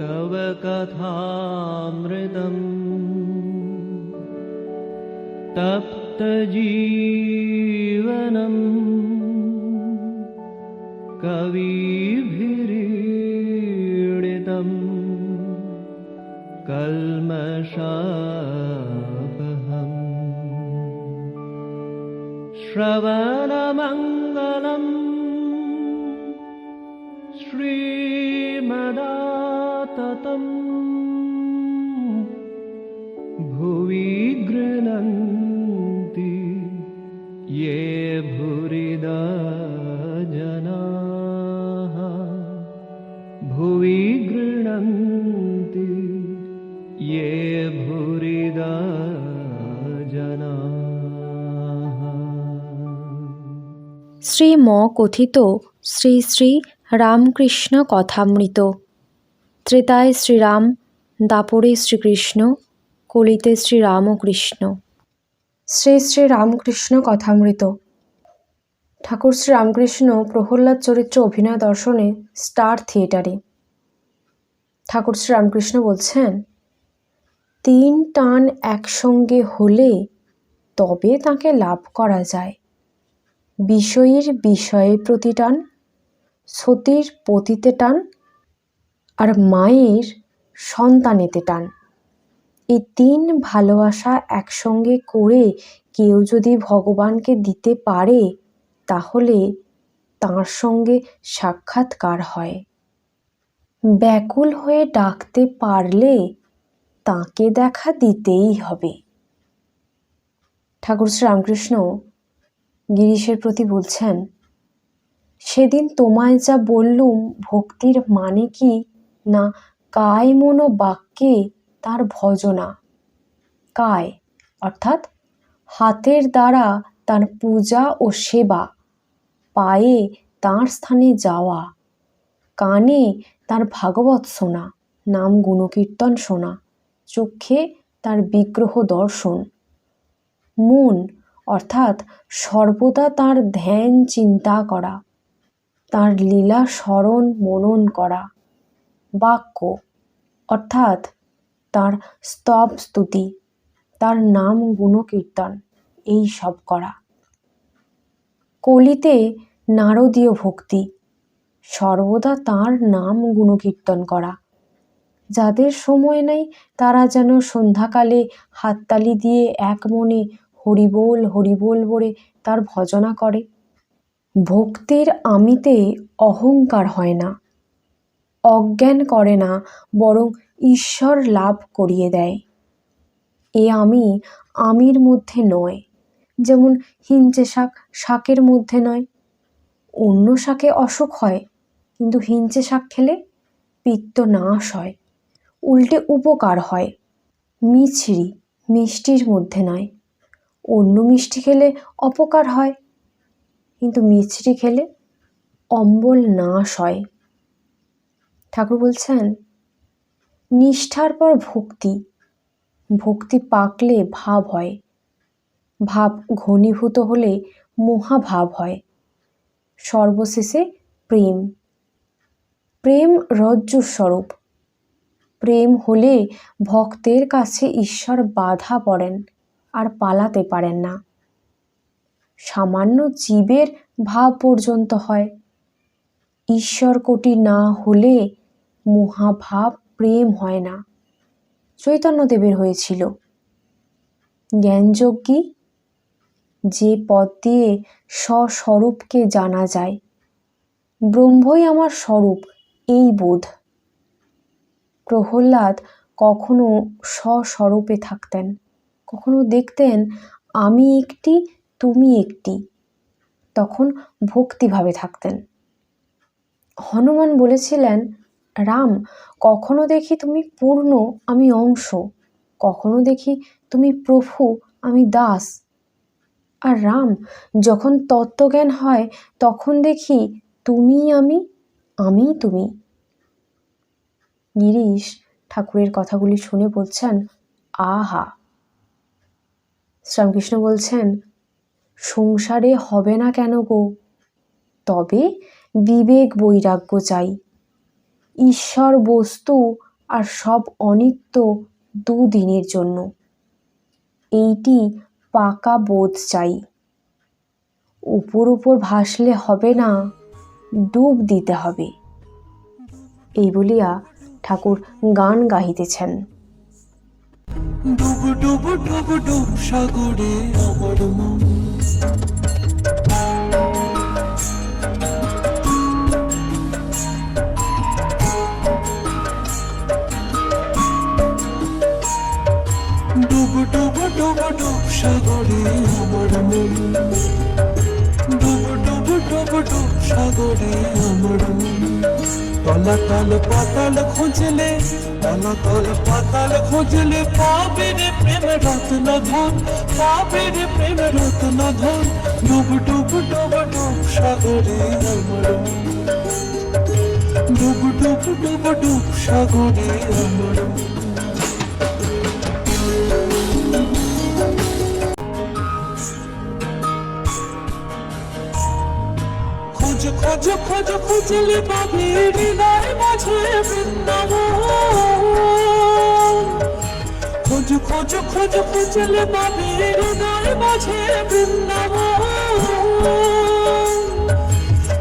तव कथामृतम्। तप्तजीवनम्। कविभिरीडितम्। कल्मषापहम्। श्रवणमङ्गलम् श्रीमदाततम् भुवि गृह्णन्ति ये भूरिदा जनाः भुवि गृह्णन्ति ये भूरिदा जनाः শ্রীম কথিত শ্রী শ্রী রামকৃষ্ণ কথামৃত ত্রেতায় শ্রীরাম, দাপরে শ্রীকৃষ্ণ, কলিতে শ্রীরামকৃষ্ণ। শ্রী শ্রী রামকৃষ্ণ কথামৃত। ঠাকুর শ্রী রামকৃষ্ণ প্রহ্লাদ চরিত্র অভিনয় দর্শনে স্টার থিয়েটারে। ঠাকুর শ্রী রামকৃষ্ণ বলছেন, তিন টান একসঙ্গে হলে তবে তাকে লাভ করা যায়। বিষয়ীর বিষয়ে প্রতি টান সতীর পতিতে টান আর মায়ের সন্তানেতে টান। এই তিন ভালোবাসা একসঙ্গে করে কেউ যদি ভগবানকে দিতে পারে, তাহলে তাঁর সঙ্গে সাক্ষাৎকার হয়। ব্যাকুল হয়ে ডাকতে পারলে তাকে দেখা দিতেই হবে। ঠাকুর শ্রীরামকৃষ্ণ গিরিশের প্রতি বলছেন, সেদিন তোমায় যা বললুম, ভক্তির মানে কি না, কায় মনো বাক্যে তার ভজনা। কায়, অর্থাৎ হাতের দ্বারা তার পূজা ও সেবা, পায়ে তার স্থানে যাওয়া, কানে তার ভাগবত শোনা, নাম গুণকীর্তন শোনা চোখে তার বিগ্রহ দর্শন। মন, অর্থাৎ সর্বদা তার ধ্যান চিন্তা করা, তার লীলা স্মরণ মনন করা। বাক্য, অর্থাৎ তার স্তব স্তুতি, তার নাম গুণকীর্তন, এই সব করা। কলিতে নারদীয় ভক্তি, সর্বদা তার নাম গুণকীর্তন করা। যাদের সময় নেই, তারা যেন সন্ধ্যাকালে হাততালি দিয়ে এক মনে হরিবোল হরিবোল বলে তার ভজনা করে। ভক্তির আমিতে অহংকার হয় না। অজ্ঞান করে না, বরং ঈশ্বর লাভ করিয়ে দেয়। এ আমি আমির মধ্যে নয়, যেমন হিঞ্চে শাক শাকের মধ্যে নয়। অন্য শাকে অসুখ হয়, কিন্তু হিঞ্চে শাক খেলে পিত্ত নাশ হয়, উল্টে উপকার হয়। মিছরি মিষ্টির মধ্যে নয়, অন্য মিষ্টি খেলে অপকার হয়, কিন্তু মিছরি খেলে অম্বল নাশ হয়। ঠাকুর বলছেন, নিষ্ঠার পর ভক্তি। ভক্তি পাকলে ভাব হয়। ভাব ঘনীভূত হলে মহাভাব হয়। সর্বশেষে প্রেম। প্রেম রজ্জুর স্বরূপ প্রেম হলে ভক্তের কাছে ঈশ্বর বাধা পড়েন, আর পালাতে পারেন না। সামান্য জীবের ভাব পর্যন্ত হয়। ঈশ্বর কোটি না হলে মহাভাব, প্রেম হয় না। চৈতন্যদেবের হয়েছিল। জ্ঞানযজ্ঞী যে পথ দিয়ে স্বস্বরূপকে জানা যায়। ব্রহ্মই আমার স্বরূপ, এই বোধ। প্রহ্লাদ কখনো স্বস্বরূপে থাকতেন। কখনো দেখতেন, আমি একটি, তুমি একটি। তখন ভক্তিভাবে থাকতেন। হনুমান বলেছিলেন রাম, কখনো দেখি তুমি পূর্ণ, আমি অংশ। কখনো দেখি তুমি প্রভু, আমি দাস। আর রাম, যখন তত্ত্বজ্ঞান হয়, তখন দেখি তুমি আমি আমি তুমি। গিরিশ ঠাকুরের কথাগুলি শুনে বলছেন, আহা! শ্রীরামকৃষ্ণ বলছেন, সংসারে হবে না কেন গো? তবে বিবেক বৈরাগ্য চাই। ঈশ্বর বস্তু আর সব অনিত্য দুদিনের জন্য। এইটি পাকা বোধ চাই। উপর উপর ভাসলে হবে না, ডুব দিতে হবে। এই বলিয়া ঠাকুর গান গাহিতেছেন। ডুব ডুব ডুব ডুব সাগরে সাগরে আমার মন। ডুব ডুব ডুব ডুব সাগরে আমার মন। তলাতল পাতাল খুঁজলে তলাতল পাতাল খুঁজলে পাবে রে প্রেম রত্ন ধন পাবে রে প্রেম রত্ন ধন ডুব ডুব ডুব ডুব সাগরে আমার। ডুব ডুব ডুব ডুব সাগরে আমার খোঁজ খোঁজ খোঁজ খুঁজলে পাবি হৃদয় মাঝে বৃন্দাবন খোঁজ খোঁজ খোঁজ খুঁজলে পাবি হৃদয় মাঝে বৃন্দাবন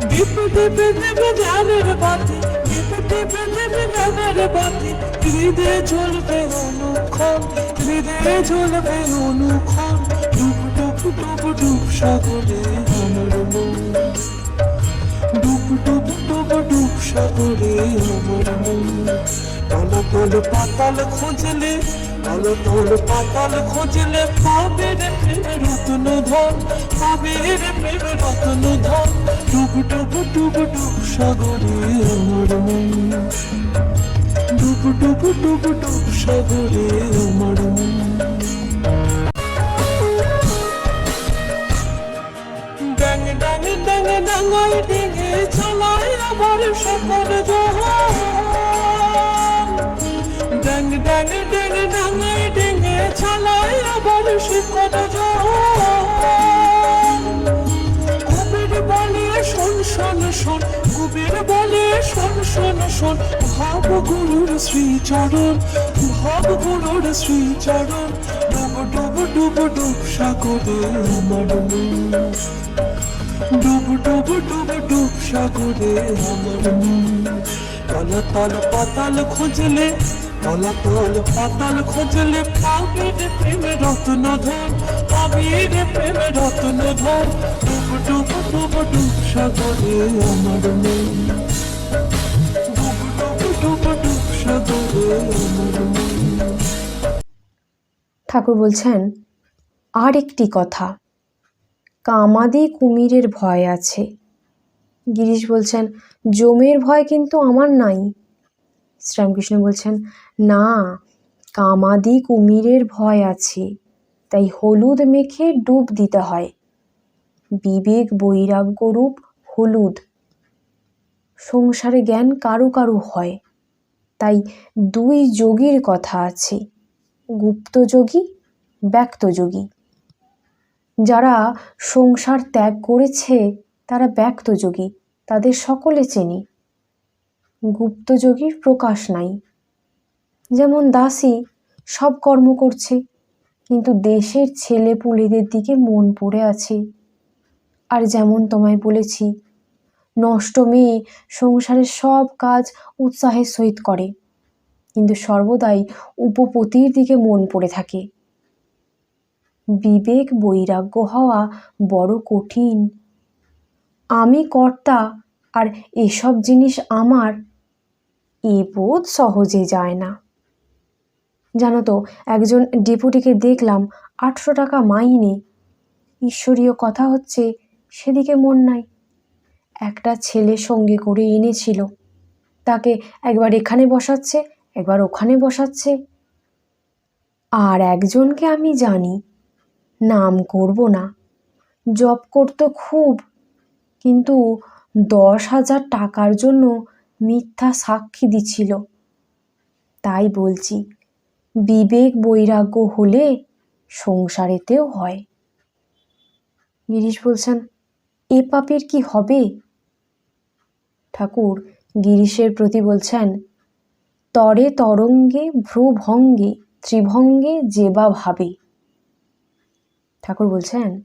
দীপ দীপ দীপ জ্ঞানের বাতি দীপ দীপ দীপ জ্ঞানের বাতি হৃদয়ে জ্বলবে অনুক্ষণ হৃদয়ে জ্বলবে অনুক্ষণ ডুব ডুব ডুব ডুব সাগরে আমার মন ডুব ডুব ডুব ডুব সাগরে আমার মন তল তল পাতাল খুঁজলে তল তল পাতাল খুঁজলে পাবে রে রত্ন ধন পাবে রে রত্ন ধন। ডুব ডুব ডুব ডুব সাগরে আমার মন ডুব ডুব ডুব ডুব সাগরে আমার মন ড্যাং ডিঙে চালায় আবার সকল ড্যাং ড্যাং ড্যাং ডাঙাই ডিঙে চালায় আবার সকল কুবের বলে শোন শোন শোন কুবের বলে শোন শোন শোন, ভাব গুরুর শ্রীচরণ, ভাব গুরুর শ্রীচরণ, ডুব ডুব ডুব ডুব, সাগরে আমার ডুব ডুব ডুব ডুব সাগরে আমার তল তল পাতাল খুঁজলে তল তল পাতাল খুঁজলে রত্ন ধন পাবি রে প্রেম রত্ন ধন ডুব ডুব ডুব ডুব সাগরে আমার ডুব ডুব ডুব ডুব সাগরে আমার ঠাকুর বলছেন আর একটি কথা। কামাদি কুমিরের ভয় আছে। গিরিশ বলছেন, জমের ভয় কিন্তু আমার নাই। শ্রীরামকৃষ্ণ বলছেন, না, কামাদি কুমিরের ভয় আছে, তাই হলুদ মেখে ডুব দিতে হয়। বিবেক বৈরাগ্য রূপ হলুদ। সংসারে জ্ঞান কারু কারু হয়, তাই দুই যোগীর কথা আছে গুপ্তযোগী ব্যক্তযোগী যারা সংসার ত্যাগ করেছে, তারা ব্যক্তযোগী তাদের সকলে চেনে। গুপ্তযোগীর প্রকাশ নাই। যেমন দাসী সব কর্ম করছে, কিন্তু দেশের ছেলে পুলেদের দিকে মন পড়ে আছে। আর যেমন তোমায় বলেছি, নষ্ট মেয়ে সংসারের সব কাজ উৎসাহের সহিত করে, কিন্তু সর্বদাই উপপতির দিকে মন পড়ে থাকে। বিবেক বৈরাগ্য হওয়া বড় কঠিন। আমি কর্তা, আর এসব জিনিস আমার। এ বোধ সহজে যায় না। জানো তো, একজন ডেপুটিকে দেখলাম আটশো টাকা মাইনে। ঈশ্বরীয় কথা হচ্ছে, সেদিকে মন নাই। একটা ছেলে সঙ্গে করে এনেছিল। তাকে একবার এখানে বসাচ্ছে, একবার ওখানে বসাচ্ছে। আর একজনকে আমি জানি নাম করব না। জব করতো খুব, কিন্তু দশ হাজার টাকার জন্য মিথ্যা সাক্ষী দিছিল। তাই বলছি, বিবেক বৈরাগ্য হলে সংসারেতেও হয়। গিরিশ বলছেন, এ পাপের কি হবে? ঠাকুর গিরিশের প্রতি বলছেন, তরে তরঙ্গে ভ্রুভঙ্গে ত্রিভঙ্গে যে বা ভাবে। ঠাকুর বলছেন,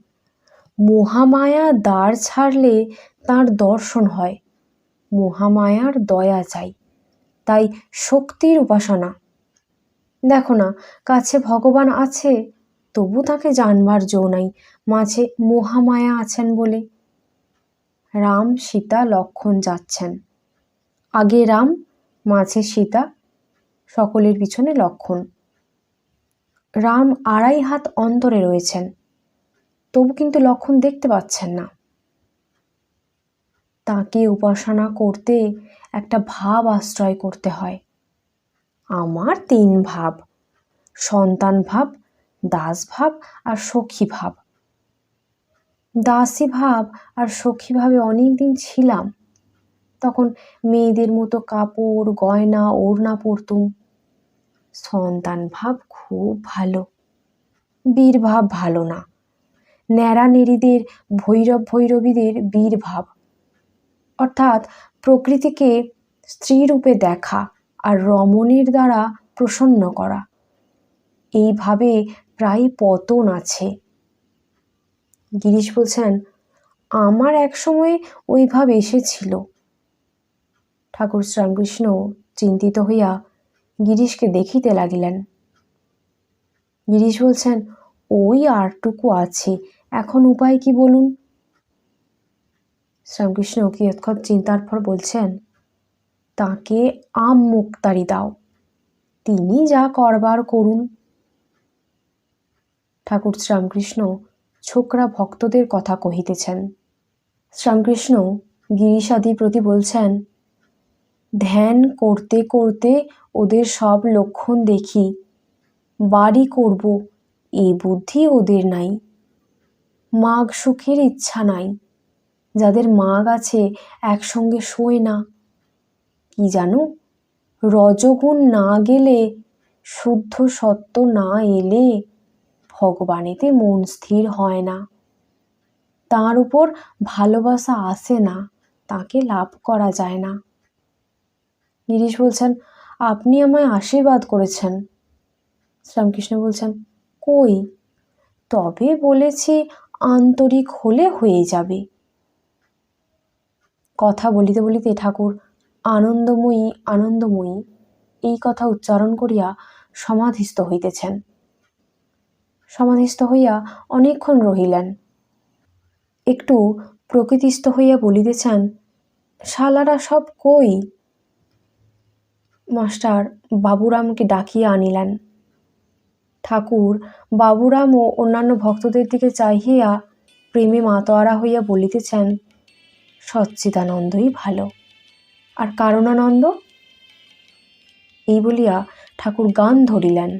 মহামায়া দ্বার ছাড়লে তার দর্শন হয়। মহামায়ার দয়া চাই। তাই শক্তির উপাসনা। দেখো না, কাছে ভগবান আছে, তবু তাকে জানবার জো নাই। মাঝে মহামায়া আছেন বলে। রাম, সীতা, লক্ষণ যাচ্ছেন। আগে রাম, মাঝে সীতা, সকলের পিছনে লক্ষণ। রাম আড়াই হাত অন্তরে রয়েছেন। তবু কিন্তু লক্ষণ দেখতে পাচ্ছেন না। তাকে উপাসনা করতে একটা ভাব আশ্রয় করতে হয়। আমার তিন ভাব, সন্তান ভাব, দাস ভাব আর সখী ভাব। দাসী ভাব আর সখী ভাবে অনেক দিন ছিলাম। তখন মেয়েদের মতো কাপড়, গয়না, ওড়না পরতুম। সন্তান ভাব খুব ভালো। বীর ভাব ভালো না। ন্যাড়া নেড়িদের ভৈরব ভৈরবীদের বীর ভাব অর্থাৎ প্রকৃতিকে স্ত্রীরূপে দেখা আর রমণের দ্বারা প্রসন্ন করা। এইভাবে প্রায় পতন আছে। গিরিশ বলছেন, আমার এক সময় ওই ভাব এসেছিল। ঠাকুর শ্রীরামকৃষ্ণ চিন্তিত হইয়া গিরিশকে দেখিতে লাগিলেন। গিরিশ বলছেন, ওই আরটুকু আছে। এখন উপায় কি বলুন? শ্রীরামকৃষ্ণ কিয়ৎক্ষণ চিন্তার পর বলছেন, তাকে আম মুক্তারি দাও। তিনি যা করবার করুন। ঠাকুর শ্রীরামকৃষ্ণ ছোকরা ভক্তদের কথা কহিতেছেন। শ্রীরামকৃষ্ণ গিরিশাদির প্রতি বলছেন, ধ্যান করতে করতে ওদের সব লক্ষণ দেখি। বাড়ি করব এই বুদ্ধি ওদের নাই। মাঘ সুখের ইচ্ছা নাই। যাদের মাগ আছে একসঙ্গে শোয় না। কি জানো? রজগুণ না গেলে, শুদ্ধ সত্য না এলে ভগবানেতে মন স্থির হয় না। তার উপর ভালোবাসা আসে না, তাকে লাভ করা যায় না। গিরিশ বলছেন, আপনি আমায় আশীর্বাদ করেছেন। শ্রীরামকৃষ্ণ বলছেন, কই? তবে বলেছি আন্তরিক হলে হয়ে যাবে। কথা বলিতে বলিতে ঠাকুর, আনন্দময়ী আনন্দময়ী, এই কথা উচ্চারণ করিয়া সমাধিস্থ হইতেছেন। সমাধিস্থ হইয়া অনেকক্ষণ রহিলেন। একটু প্রকৃতিস্থ হইয়া বলিতেছেন, শালারা সব কই? মাস্টার বাবুরামকে ডাকিয়া আনিলেন। ঠাকুর, বাবুরাম ও অন্যান্য ভক্তদের দিকে চাহিয়া প্রেমে মাতোয়ারা হইয়া বলিতেছেন, সচ্চিদানন্দই ভালো। আর কারণানন্দ? এই বলিয়া ঠাকুর গান ধরিলেন।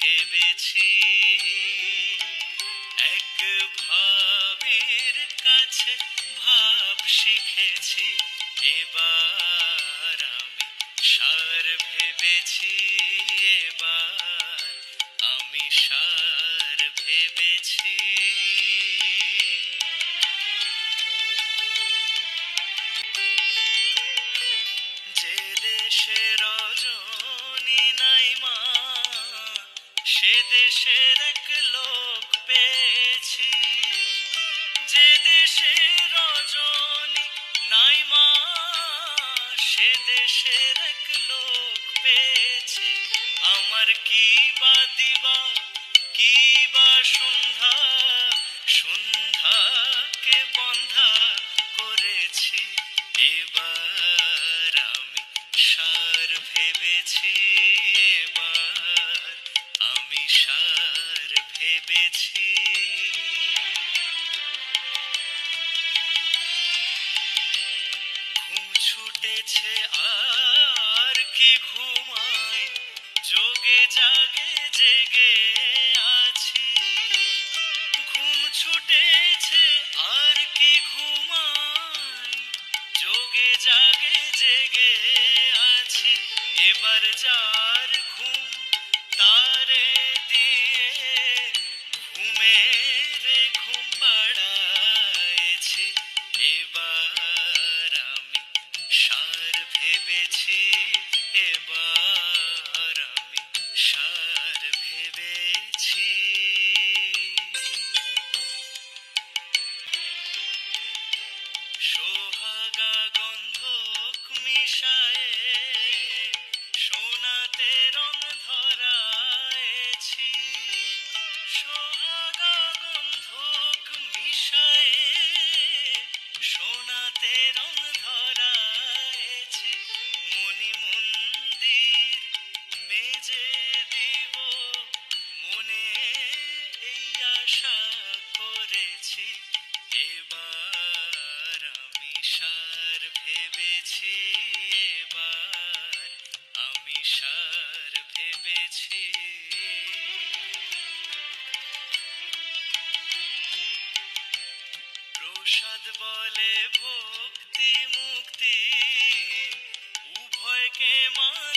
ভেবেছি। কাছে ভাব এবার আমি সার ভেবেছি, এবার আমি সার ভেবেছি। ঘুম ছুটেছে, আর কি ঘুমাই? যোগে জেগে সোহাগা গন্ধক মিশায়ে ভেবেছি প্রসাদ বলে ভক্তি মুক্তি উভয়কে মাথে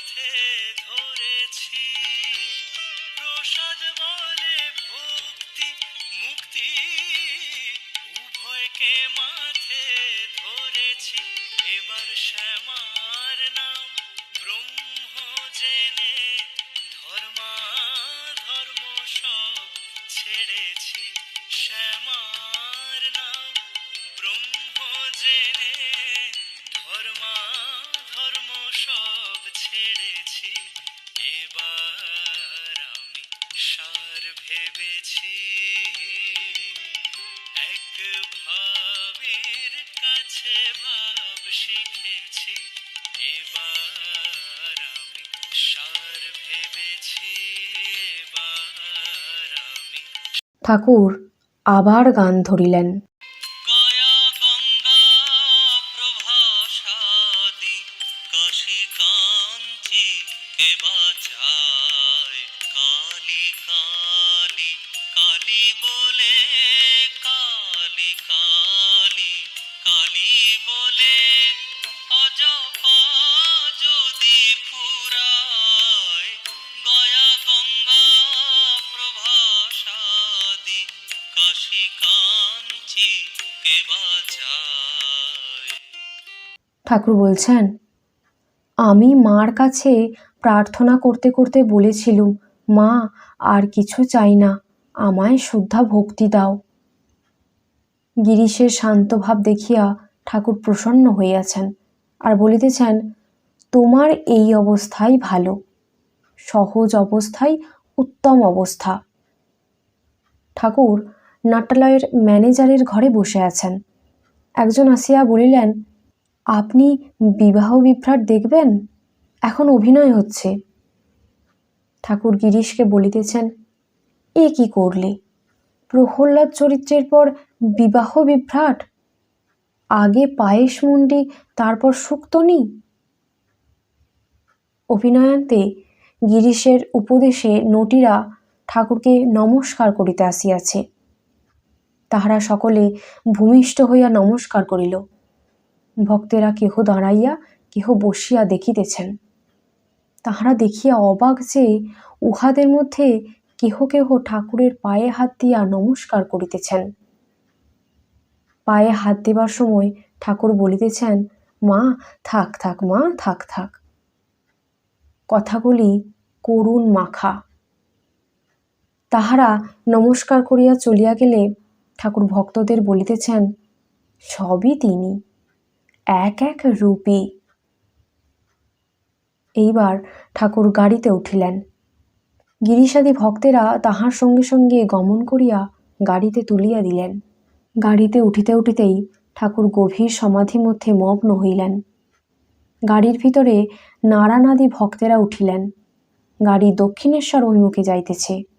ধর্মা সব ছেড়েছি। এবার আমি সার ভেবেছি। ভাব শিখেছি। সার ভেবেছি। ঠাকুর আবার গান ধরিলেন। গয়া কাশী কাঞ্চি যায় ঠাকুর বলছেন আমি মার কাছে প্রার্থনা করতে করতে বলেছিলুম, মা, আর কিছু চাই না, আমায় শুদ্ধা ভক্তি দাও। গিরিশের শান্ত ভাব দেখিয়া ঠাকুর প্রসন্ন হইয়াছেন আর বলিতেছেন, তোমার এই অবস্থাই ভালো, সহজ অবস্থাই উত্তম অবস্থা। ঠাকুর নাট্যালয়ের ম্যানেজারের ঘরে বসে আছেন। একজন আসিয়া বলিলেন, আপনি বিবাহ বিভ্রাট দেখবেন? এখন অভিনয় হচ্ছে। ঠাকুর গিরিশকে বলিতেছেন, এ কি করলে? প্রহ্লাদ চরিত্রের পর বিবাহ বিভ্রাট? আগে পায়েস মুন্ডি, তারপর সুক্তনি? অভিনয়ান্তে গিরিশের উপদেশে নটিরা ঠাকুরকে নমস্কার করিতে আসিয়াছে। তাহারা সকলে ভূমিষ্ঠ হইয়া নমস্কার করিল। ভক্তেরা কেহ দাঁড়াইয়া, কেহ বসিয়া দেখিতেছেন। তাহারা দেখিয়া অবাক যে উহাদের মধ্যে কেহ কেহ ঠাকুরের পায়ে হাত দিয়া নমস্কার করিতেছেন। পায়ে হাত দেবার সময় ঠাকুর বলিতেছেন, মা, থাক থাক, মা, থাক থাক। কথাগুলি করুণ মাখা। তাহারা নমস্কার করিয়া চলিয়া গেলে ঠাকুর ভক্তদের বলিতেছেন, সবই তিনি, এক এক রূপী। এইবার ঠাকুর গাড়িতে উঠিলেন। গিরিশাদি ভক্তেরা তাহার সঙ্গে সঙ্গে গমন করিয়া গাড়িতে তুলিয়া দিলেন। গাড়িতে উঠিতে উঠিতেই ঠাকুর গভীর সমাধি মধ্যে মগ্ন হইলেন। গাড়ির ভিতরে নারানাদি ভক্তেরা উঠিলেন। গাড়ি দক্ষিণেশ্বর অভিমুখে যাইতেছে।